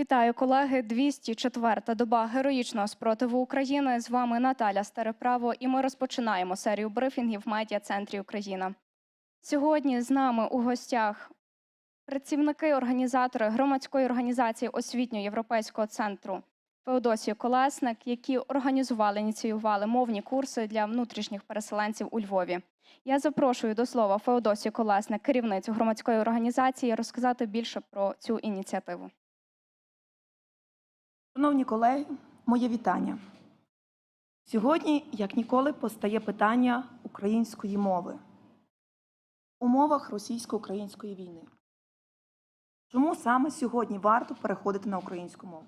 Вітаю, колеги. 204-та доба героїчного спротиву України. З вами Наталя Стареправо, і ми розпочинаємо серію брифінгів в медіа-центрі Україна. Сьогодні з нами у гостях працівники організатори громадської організації освітньо-європейського центру Феодосію Колесник, які організували ініціювали мовні курси для внутрішніх переселенців у Львові. Я запрошую до слова Феодосію Колесник, керівницю громадської організації, розказати більше про цю ініціативу. Шановні колеги, моє вітання. Сьогодні, як ніколи, постає питання української мови в умовах російсько-української війни. Чому саме сьогодні варто переходити на українську мову?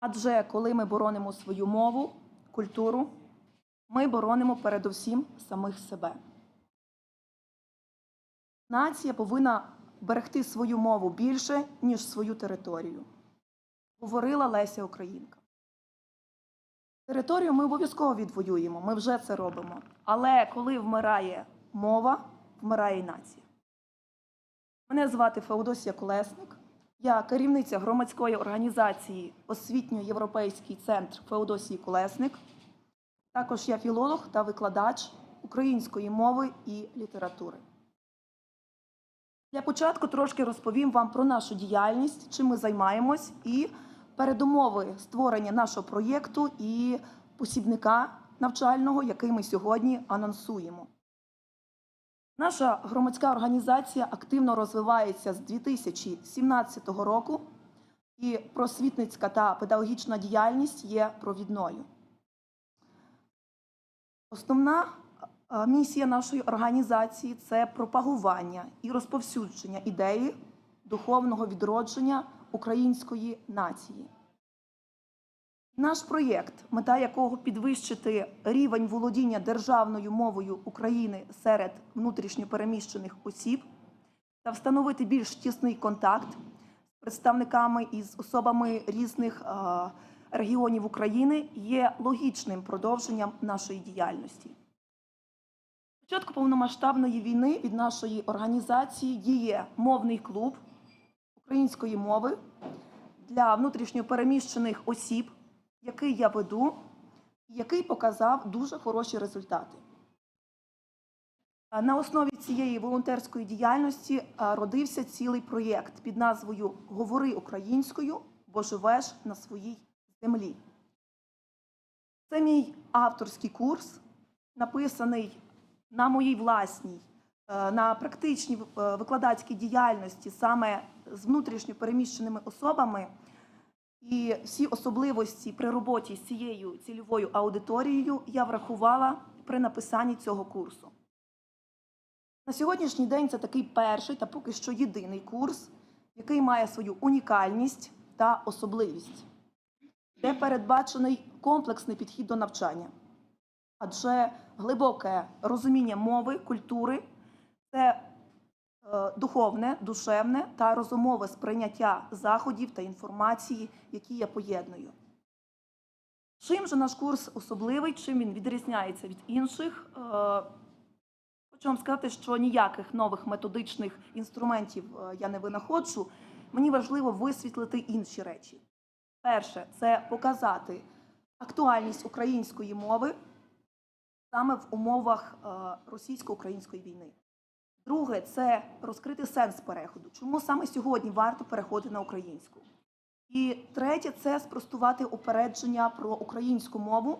Адже коли ми боронимо свою мову, культуру, ми боронимо передусім самих себе. Нація повинна берегти свою мову більше, ніж свою територію говорила Леся Українка. Територію ми обов'язково відвоюємо, ми вже це робимо. Але коли вмирає мова, вмирає і нація. Мене звати Феодосія Колесник. Я керівниця громадської організації Освітньо-Європейський центр Феодосії Колесник. Також я філолог та викладач української мови і літератури. Для початку трошки розповім вам про нашу діяльність, чим ми займаємось, і передумови створення нашого проєкту і посібника навчального, який ми сьогодні анонсуємо. Наша громадська організація активно розвивається з 2017 року, і просвітницька та педагогічна діяльність є провідною. Основна місія нашої організації це пропагування і розповсюдження ідеї духовного відродження української нації. Наш проєкт, мета якого підвищити рівень володіння державною мовою України серед внутрішньопереміщених осіб та встановити більш тісний контакт з представниками і з особами різних регіонів України, є логічним продовженням нашої діяльності. Початку повномасштабної війни від нашої організації діє мовний клуб української мови для внутрішньопереміщених осіб, який я веду, який показав дуже хороші результати. На основі цієї волонтерської діяльності родився цілий проєкт під назвою Говори українською, бо живеш на своїй землі. Це мій авторський курс, написаний на моїй власній, е, на практичній е, викладацькій діяльності саме з внутрішньо переміщеними особами. І всі особливості при роботі з цією цільовою аудиторією я врахувала при написанні цього курсу. На сьогоднішній день це такий перший та поки що єдиний курс, який має свою унікальність та особливість, де передбачений комплексний підхід до навчання. Адже глибоке розуміння мови, культури це е, духовне, душевне та розумове сприйняття заходів та інформації, які я поєдную. Чим же наш курс особливий, чим він відрізняється від інших? Е, Хочу вам сказати, що ніяких нових методичних інструментів е, я не винаходжу. Мені важливо висвітлити інші речі. Перше це показати актуальність української мови саме в умовах е, російсько-української війни. Друге це розкрити сенс переходу. Чому саме сьогодні варто переходити на українську? І третє це спростувати упередження про українську мову,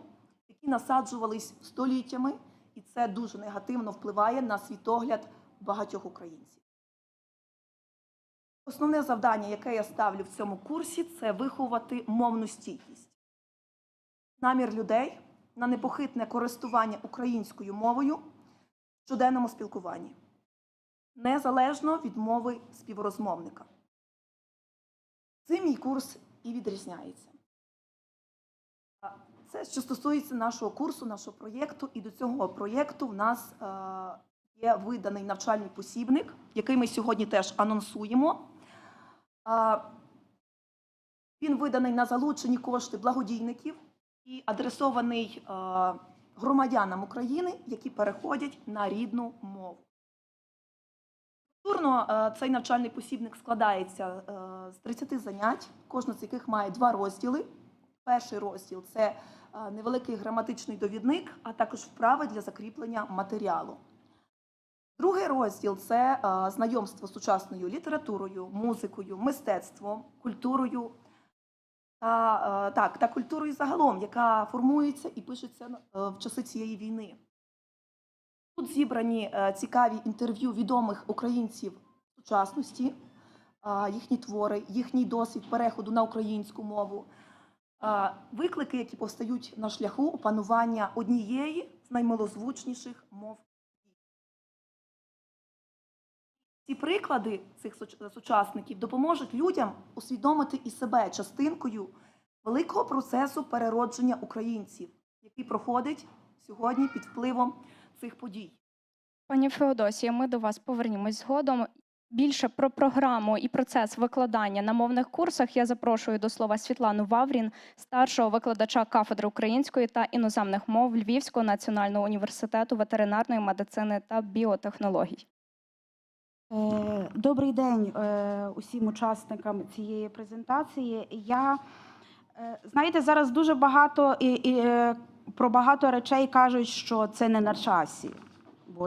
які насаджувались століттями, і це дуже негативно впливає на світогляд багатьох українців. Основне завдання, яке я ставлю в цьому курсі, це виховати мовну стійкість. Намір людей на непохитне користування українською мовою в щоденному спілкуванні, незалежно від мови співрозмовника. Цим мій курс і відрізняється. Це що стосується нашого курсу, нашого проєкту, і до цього проєкту в нас е, є виданий навчальний посібник, який ми сьогодні теж анонсуємо. Він виданий на залучені кошти благодійників і адресований е, громадянам України, які переходять на рідну мову. Структурно е, цей навчальний посібник складається е, з 30 занять, кожна з яких має два розділи. Перший розділ це невеликий граматичний довідник, а також вправи для закріплення матеріалу. Другий розділ це знайомство з сучасною літературою, музикою, мистецтвом, культурою та, е, так, та культурою загалом, яка формується і пишеться е, в часи цієї війни. Тут зібрані е, цікаві інтерв'ю відомих українців сучасності, їхні твори, їхній досвід переходу на українську мову, виклики, які повстають на шляху опанування однієї з наймилозвучніших мов. Ці приклади цих сучасників допоможуть людям усвідомити і себе частинкою великого процесу переродження українців, який проходить сьогодні під впливом цих подій. Пані Феодосія, ми до вас повернімось згодом. Більше про програму і процес викладання на мовних курсах я запрошую до слова Світлану Ваврін, старшого викладача кафедри української та іноземних мов Львівського національного університету ветеринарної медицини та біотехнологій. Е, Добрий день е, усім учасникам цієї презентації. Я е, знаєте, зараз дуже багато і, і про багато речей кажуть, що це не на часі, бо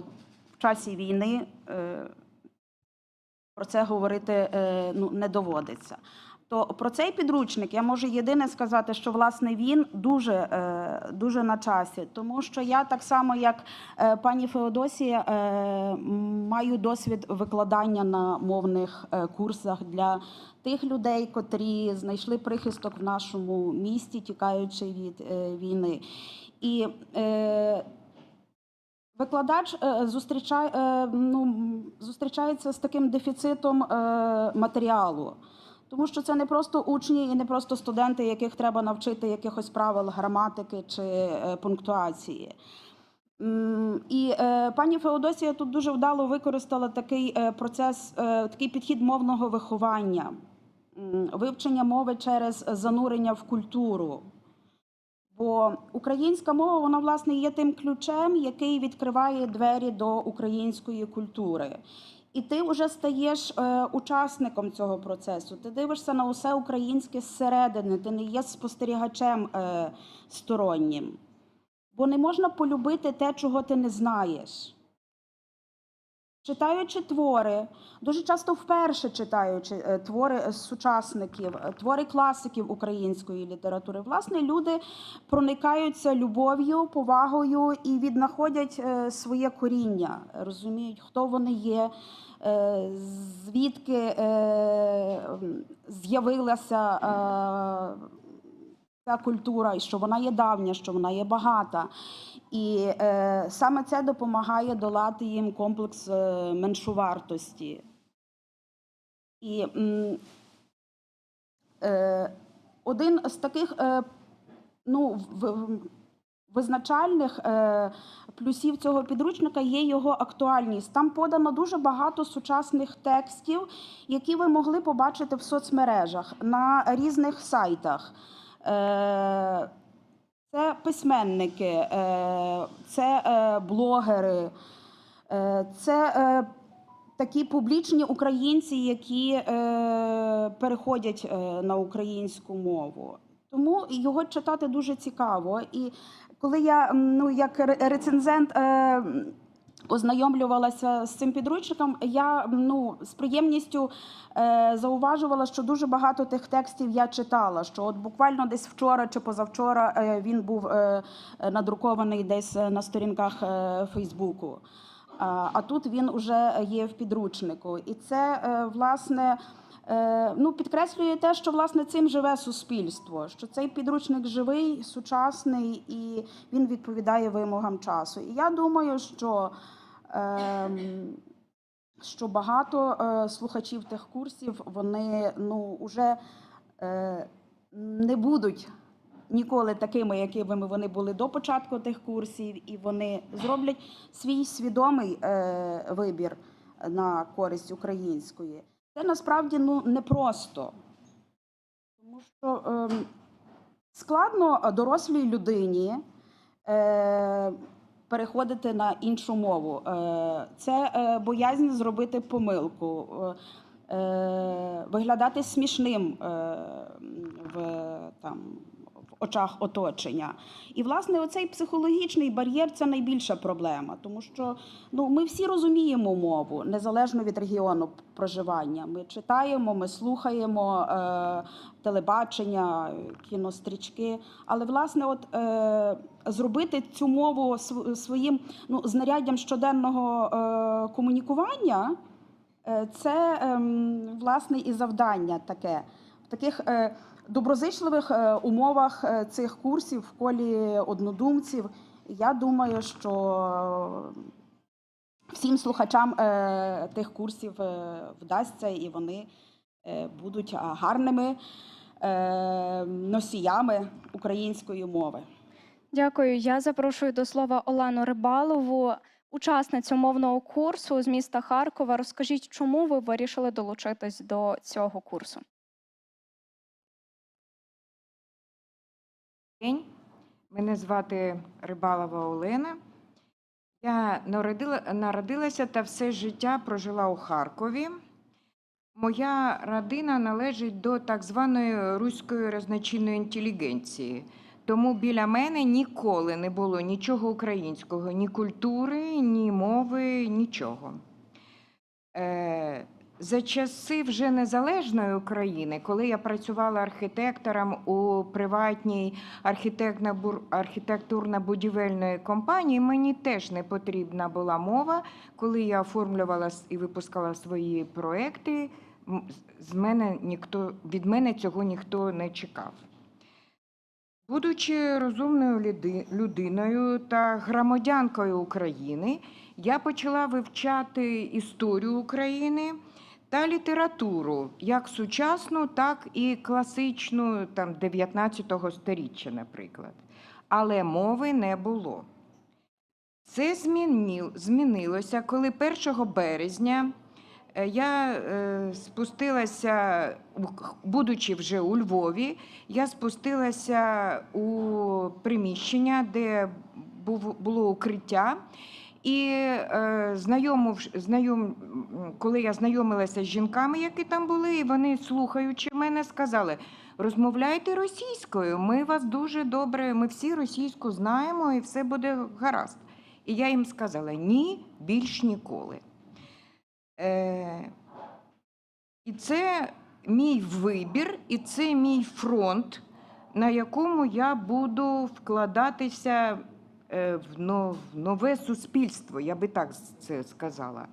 в часі війни про це говорити ну, не доводиться. То про цей підручник я можу єдине сказати, що власне він дуже, е, дуже на часі, тому що я так само, як е, пані Феодосія, е, маю досвід викладання на мовних курсах для тих людей, котрі знайшли прихисток в нашому місті, тікаючи від війни. І Викладач зустрічає, ну, зустрічається з таким дефіцитом матеріалу, тому що це не просто учні і не просто студенти, яких треба навчити якихось правил граматики чи е, пунктуації. І е, пані Феодосія тут дуже вдало використала такий е, процес, такий підхід мовного виховання, вивчення мови через занурення в культуру. Бо українська мова, вона власне є тим ключем, який відкриває двері до української культури. І ти вже стаєш е, учасником цього процесу. Ти дивишся на усе українське зсередини, ти не є спостерігачем е, стороннім. Бо не можна полюбити те, чого ти не знаєш. Читаючи твори, дуже часто вперше читаючи е, твори е, сучасників, е, твори класиків української літератури, власне, люди проникаються любов'ю, повагою і віднаходять своє коріння, розуміють, хто вони є, звідки з'явилася ця культура, і що вона є давня, що вона є багата. І е, саме це допомагає долати їм комплекс е, меншовартості. І е, один з таких е, ну, в- визначальних е, плюсів цього підручника є його актуальність. Там подано дуже багато сучасних текстів, які ви могли побачити в соцмережах на різних сайтах. Е, це письменники, е, це е, блогери, це такі публічні українці, які переходять на українську мову. Тому його читати дуже цікаво. І коли я ну, як рецензент ознайомлювалася з цим підручником, я ну, з приємністю е, зауважувала, що дуже багато тих текстів я читала. Що от буквально десь вчора чи позавчора е, він був е, надрукований десь на сторінках е, Фейсбуку. А, а тут він вже є в підручнику. І це е, власне. Е, Ну, підкреслює те, що власне цим живе суспільство, що цей підручник живий, сучасний і він відповідає вимогам часу. І я думаю, що, ем, що багато е, слухачів тих курсів вони ну, вже е, не будуть ніколи такими, якими вони були до початку тих курсів, і вони зроблять свій свідомий е, вибір на користь української. Це насправді ну, непросто. Тому що ем, складно дорослій людині е, переходити на іншу мову. Е, Це е, боязнь зробити помилку, е, е, виглядати смішним е, в там. Очах оточення. І, власне, оцей психологічний бар'єр це найбільша проблема, тому що ну, ми всі розуміємо мову незалежно від регіону проживання. Ми читаємо, ми слухаємо е, телебачення, кінострічки. Але, власне, от е, зробити цю мову своїм ну, знаряддям щоденного е, комунікування е, це ем, власне і завдання таке. В таких е, доброзичливих е, умовах е, цих курсів в колі однодумців. Я думаю, що всім слухачам е, тих курсів вдасться і вони будуть гарними носіями української мови. Дякую. Я запрошую до слова Олену Рибалову, учасницю мовного курсу з міста Харкова. Розкажіть, чому ви вирішили долучитись до цього курсу? День. Мене звати Рибалова Олена. Я народила, народилася та все життя прожила у Харкові. Моя родина належить до так званої руської розночинної інтелігенції. Тому біля мене ніколи не було нічого українського, ні культури, ні мови, нічого. Е, за часи вже незалежної України, коли я працювала архітектором у приватній архітектурно-будівельної компанії, мені теж не потрібна була мова. Коли я оформлювала і випускала свої проекти, з мене ніхто, від мене цього ніхто не чекав. Будучи розумною людиною та громадянкою України, я почала вивчати історію України та літературу, як сучасну, так і класичну там, 19 століття, наприклад. Але мови не було. Це змінилося, коли 1 березня е, я е, спустилася, будучи вже у Львові, я спустилася у приміщення, де було укриття. І е, знайомив, знайом, коли я знайомилася з жінками, які там були, і вони, слухаючи мене, сказали: розмовляйте російською, ми вас дуже добре, ми всі російську знаємо, і все буде гаразд. І я їм сказала: ні, більш ніколи. Е, і це мій вибір, і це мій фронт, на якому я буду вкладатися в нове суспільство, я би так це сказала.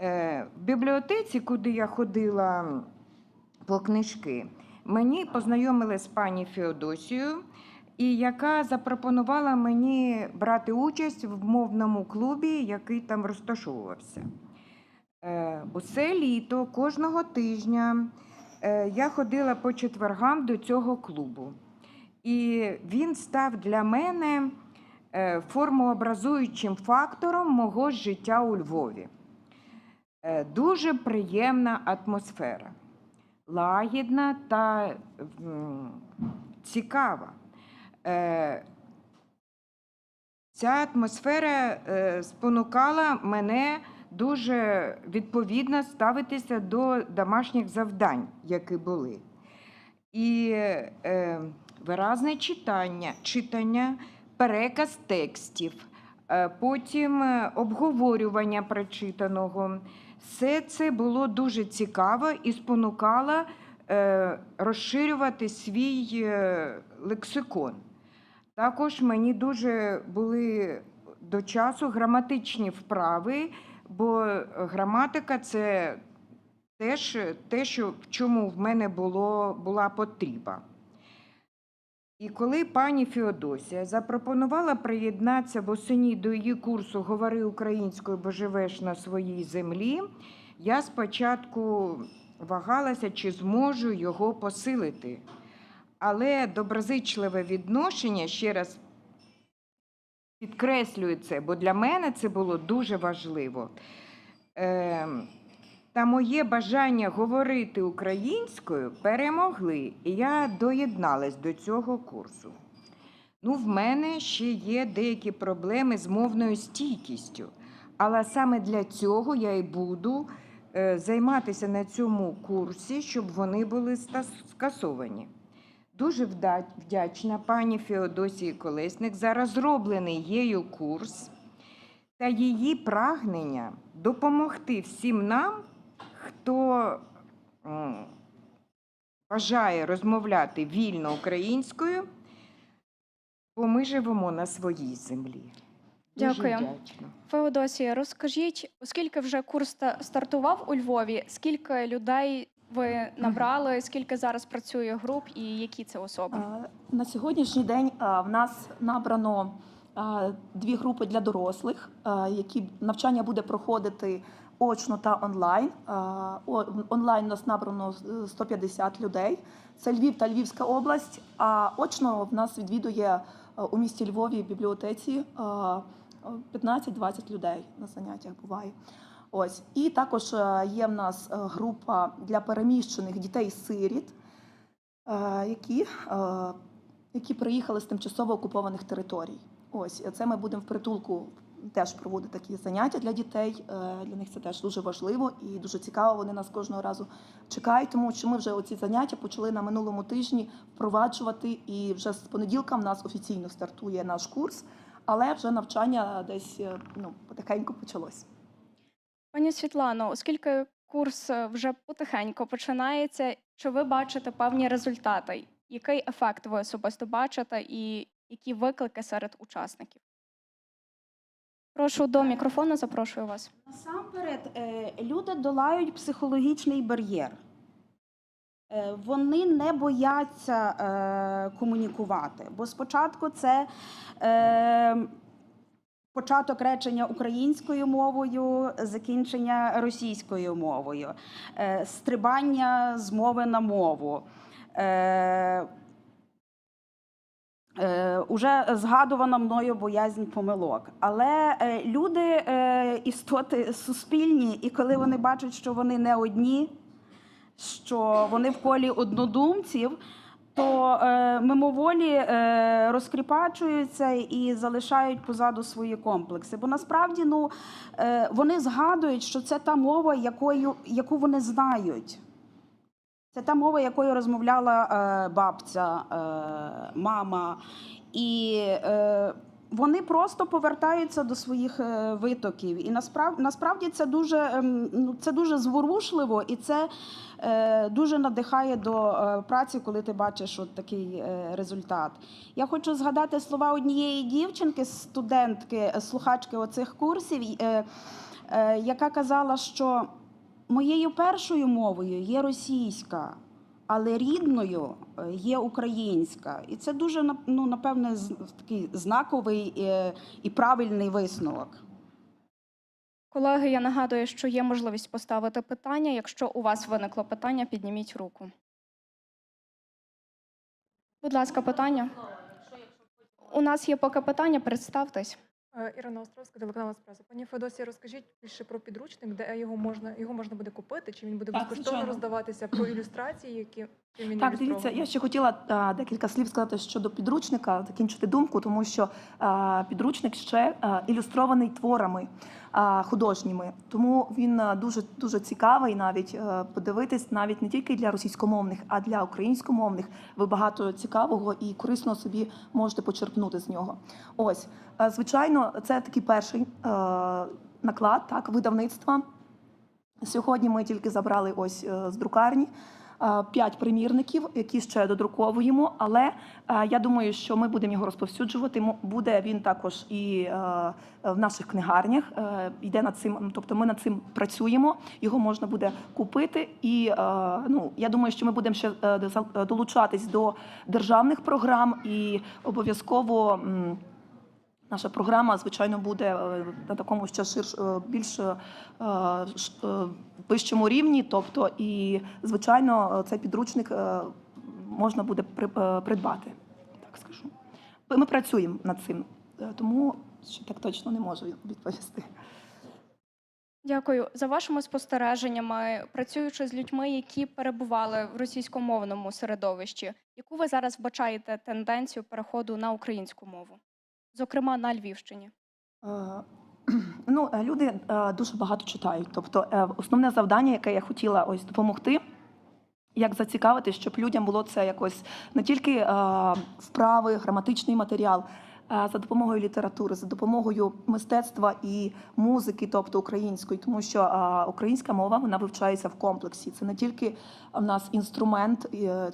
Е, В бібліотеці, куди я ходила по книжки, мені познайомили з пані Феодосією, і яка запропонувала мені брати участь в мовному клубі, який там розташовувався. Е, Усе літо кожного тижня е, я ходила по четвергам до цього клубу. І він став для мене е, формообразуючим фактором мого життя у Львові. Е, Дуже приємна атмосфера, лагідна та цікава. Е, Ця атмосфера е, спонукала мене дуже відповідно ставитися до домашніх завдань, які були. І е, виразне читання, читання, переказ текстів, е, потім е, обговорювання прочитаного. Все це було дуже цікаво і спонукало е, розширювати свій лексикон. Також мені дуже були до часу граматичні вправи, бо граматика це теж те, що, в чому в мене було, була потреба. І коли пані Феодосія запропонувала приєднатися восені до її курсу Говори українською, бо живеш на своїй землі, я спочатку вагалася, чи зможу його посилити. Але доброзичливе відношення, ще раз підкреслюю це, бо для мене це було дуже важливо. Е, та моє бажання говорити українською перемогли, і я доєдналась до цього курсу. Ну, в мене ще є деякі проблеми з мовною стійкістю. Але саме для цього я і буду е, займатися на цьому курсі, щоб вони були скасовані. Дуже вдячна пані Феодосії Колесник за розроблений її курс та її прагнення допомогти всім нам, хто бажає розмовляти вільно українською, бо ми живемо на своїй землі. Дякую. Феодосія, розкажіть, оскільки вже курс стартував у Львові, скільки людей ви набрали, скільки зараз працює груп і які це особи? На сьогоднішній день в нас набрано дві групи для дорослих, які навчання буде проходити очно та онлайн. Е, Онлайн нас набрано е, 150 людей. Це Львів та Львівська область. А очно в нас відвідує е, у місті Львові бібліотеці е, 15-20 людей на заняттях буває. Ось і також е, є в нас е, група для переміщених дітей-сиріт, е, які, е, які приїхали з тимчасово окупованих територій. Ось е, це ми будемо в притулку теж проводити такі заняття для дітей. Е, Для них це теж дуже важливо і дуже цікаво. Вони нас кожного разу чекають, тому що ми вже оці заняття почали на минулому тижні впроваджувати. І вже з понеділка в нас офіційно стартує наш курс, але вже навчання десь е, ну, потихеньку почалось. Пані Світлано, оскільки курс е, вже потихеньку починається, чи ви бачите певні результати? Який ефект ви особисто бачите і які виклики серед учасників? Прошу до мікрофону, запрошую вас. Насамперед, е, люди долають психологічний бар'єр. Е, Вони не бояться е, комунікувати, бо спочатку це початок речення українською мовою, закінчення російською мовою, стрибання з мови на мову. Уже згадувана мною боязнь помилок. Але е, люди е, істоти суспільні, і коли вони бачать, що вони не одні, що вони в колі однодумців, то е, мимоволі е, розкріпачуються і залишають позаду свої комплекси. Бо насправді ну, е, вони згадують, що це та мова, якою, яку вони знають. Це та мова, якою розмовляла е, бабця, е, мама. І е, вони просто повертаються до своїх витоків. І насправді, насправді це дуже, ем, ну, це дуже зворушливо і це дуже надихає до праці, коли ти бачиш от такий результат. Я хочу згадати слова однієї дівчинки, студентки, слухачки оцих курсів, яка казала, що моєю першою мовою є російська, але рідною е, є українська. І це дуже ну, напевне такий знаковий е, і правильний висновок. Колеги, я нагадую, що є можливість поставити питання. Якщо у вас виникло питання, підніміть руку. Будь ласка, питання. У нас є поки питання, представтесь. Е, Ірина Островська, телеканал Еспресо. Пані Федосі, розкажіть більше про підручник, де його можна його можна буде купити, чи він буде безкоштовно роздаватися про ілюстрації, які Так, дивіться, я ще хотіла а, декілька слів сказати щодо підручника, закінчити думку, тому що а, підручник ще а, ілюстрований творами а, художніми. Тому він а, дуже дуже цікавий навіть е, подивитись, навіть не тільки для російськомовних, а для українськомовних. Ви багато цікавого і корисного собі можете почерпнути з нього. Ось, е, звичайно, це такий перший е, наклад, так, видавництва. Сьогодні ми тільки забрали ось е, з друкарні п'ять примірників, які ще додруковуємо. Але е, я думаю, що ми будемо його розповсюджувати. Буде він також і е, в наших книгарнях. Е, Йде над цим, тобто ми над цим працюємо. Його можна буде купити. І е, ну я думаю, що ми будемо ще е, е, долучатись до державних програм і обов'язково. Наша програма, звичайно, буде е, на такому ще ширш, е, більш е, вищому рівні. Тобто, і звичайно, цей підручник можна буде при- придбати. Так скажу. Ми працюємо над цим, тому ще так точно не можу відповісти. Дякую за вашими спостереженнями, працюючи з людьми, які перебували в російськомовному середовищі. Яку ви зараз вбачаєте тенденцію переходу на українську мову, зокрема на Львівщині? Е, Ну, е, люди е, дуже багато читають. Тобто, основне завдання, яке я хотіла ось допомогти, як зацікавити, щоб людям було це якось не тільки вправи, граматичний матеріал, е, за допомогою літератури, за допомогою мистецтва і музики, тобто української, тому що українська мова вона вивчається в комплексі. Це не тільки в нас інструмент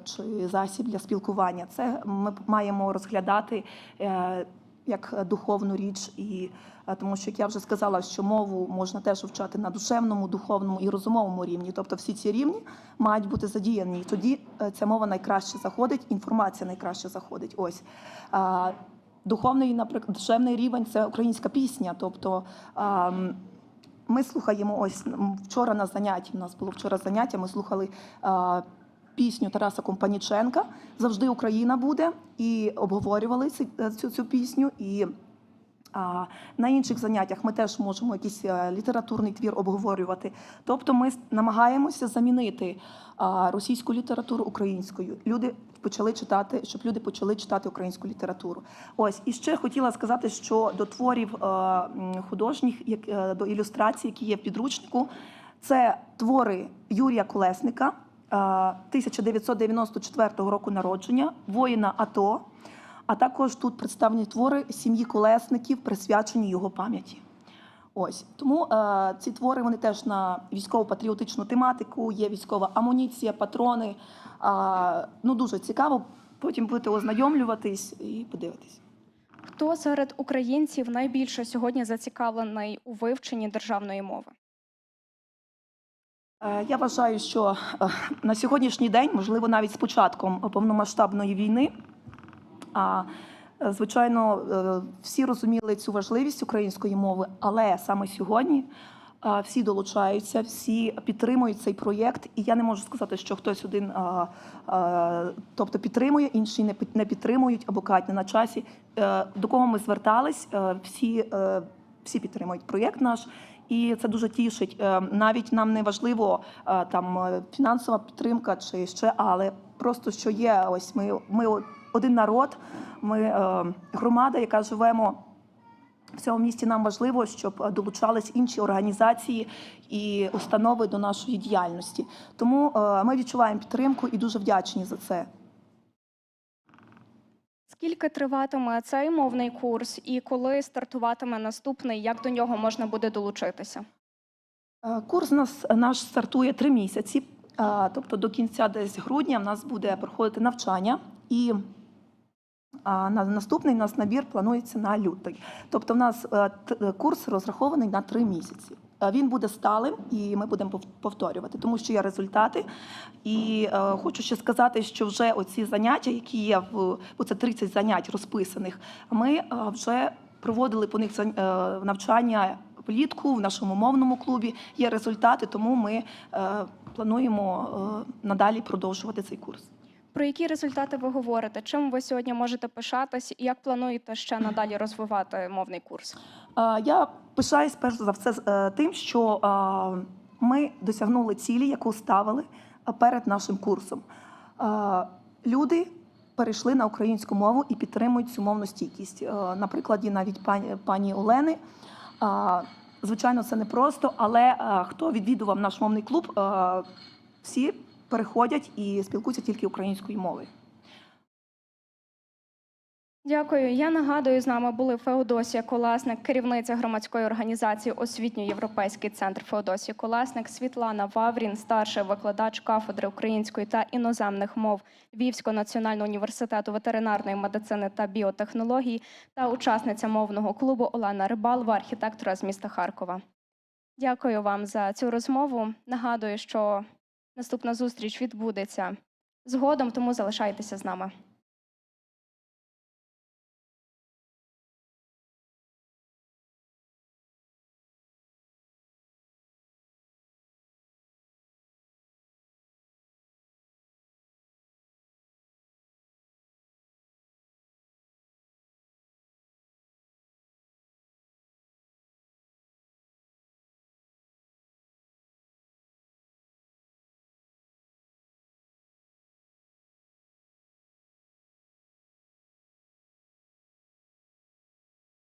чи засіб для спілкування. Це ми маємо розглядати. Е, як духовну річ, і е, тому що як я вже сказала, що мову можна теж вивчати на душевному, духовному і розумовому рівні. Тобто всі ці рівні мають бути задіяні. І тоді е, ця мова найкраще заходить, інформація найкраще заходить. Ось духовний, наприклад, душевний рівень це українська пісня. Тобто ми слухаємо ось вчора на занятті. У нас було вчора заняття. Ми слухали. А, Пісню Тараса Компаніченка завжди Україна буде і обговорювали ці- е, цю, цю пісню. І а, на інших заняттях ми теж можемо якийсь е, літературний твір обговорювати. Тобто ми намагаємося замінити а, російську літературу українською. Люди почали читати, щоб люди почали читати українську літературу. Ось і ще хотіла сказати, що до творів е, м, художніх, як е, до ілюстрацій, які є в підручнику, це твори Юрія Колесника. Е, 1994 року народження, воїна АТО, а також тут представлені твори сім'ї колесників, присвячені його пам'яті. Ось тому е, ці твори вони теж на військово-патріотичну тематику, є військова амуніція, патрони. Е, ну дуже цікаво. Потім будете ознайомлюватись і подивитись. Хто серед українців найбільше сьогодні зацікавлений у вивченні державної мови? Е, Я вважаю, що е, на сьогоднішній день, можливо, навіть з початком повномасштабної війни, звичайно, е, всі розуміли цю важливість української мови, але саме сьогодні всі долучаються, всі підтримують цей проєкт. І я не можу сказати, що хтось один тобто підтримує, інші не підтримують або кажуть не на часі. До кого ми звертались, всі, всі підтримують проєкт наш. І це дуже тішить. Е, Навіть нам не важливо е, там е, фінансова підтримка чи ще, але просто що є. Ось ми, ми один народ, ми громада, яка живемо в цьому місті. Нам важливо, щоб долучались інші організації і установи до нашої діяльності. Тому ми відчуваємо підтримку і дуже вдячні за це. Скільки триватиме цей мовний курс і коли стартуватиме наступний, як до нього можна буде долучитися? Е, Курс нас наш стартує три місяці, е, тобто до кінця десь грудня в нас буде проходити навчання, і а, на наступний у нас набір планується на лютий. Тобто, в нас е, курс розрахований на три місяці. Е, Він буде сталим, і ми будемо повторювати, тому що є результати. І е, хочу ще сказати, що вже оці заняття, які є в бо це 30 занять розписаних, ми е, вже проводили по них е, навчання влітку в нашому мовному клубі. Є результати, тому ми е, плануємо е, надалі продовжувати цей курс. Про які результати ви говорите? Чим ви сьогодні можете пишатись і як плануєте ще надалі розвивати мовний курс? Е, Я пишаюсь перш за все е, тим, що е, ми досягнули цілі, яку ставили е, перед нашим курсом. Люди перейшли на українську мову і підтримують цю мовну стійкість. На прикладі навіть пані, пані Олени. Звичайно, це непросто, але хто відвідував наш мовний клуб, всі переходять і спілкуються тільки українською мовою. Дякую. Я нагадую, з нами були Феодосія Колесник, керівниця громадської організації Освітньо-Європейський центр Феодосії Колесник, Світлана Ваврін, старший викладач кафедри української та іноземних мов Львівського національного університету ветеринарної медицини та біотехнологій та учасниця мовного клубу Олена Рибалова, архітектора з міста Харкова. Дякую вам за цю розмову. Нагадую, що наступна зустріч відбудеться згодом, тому залишайтеся з нами.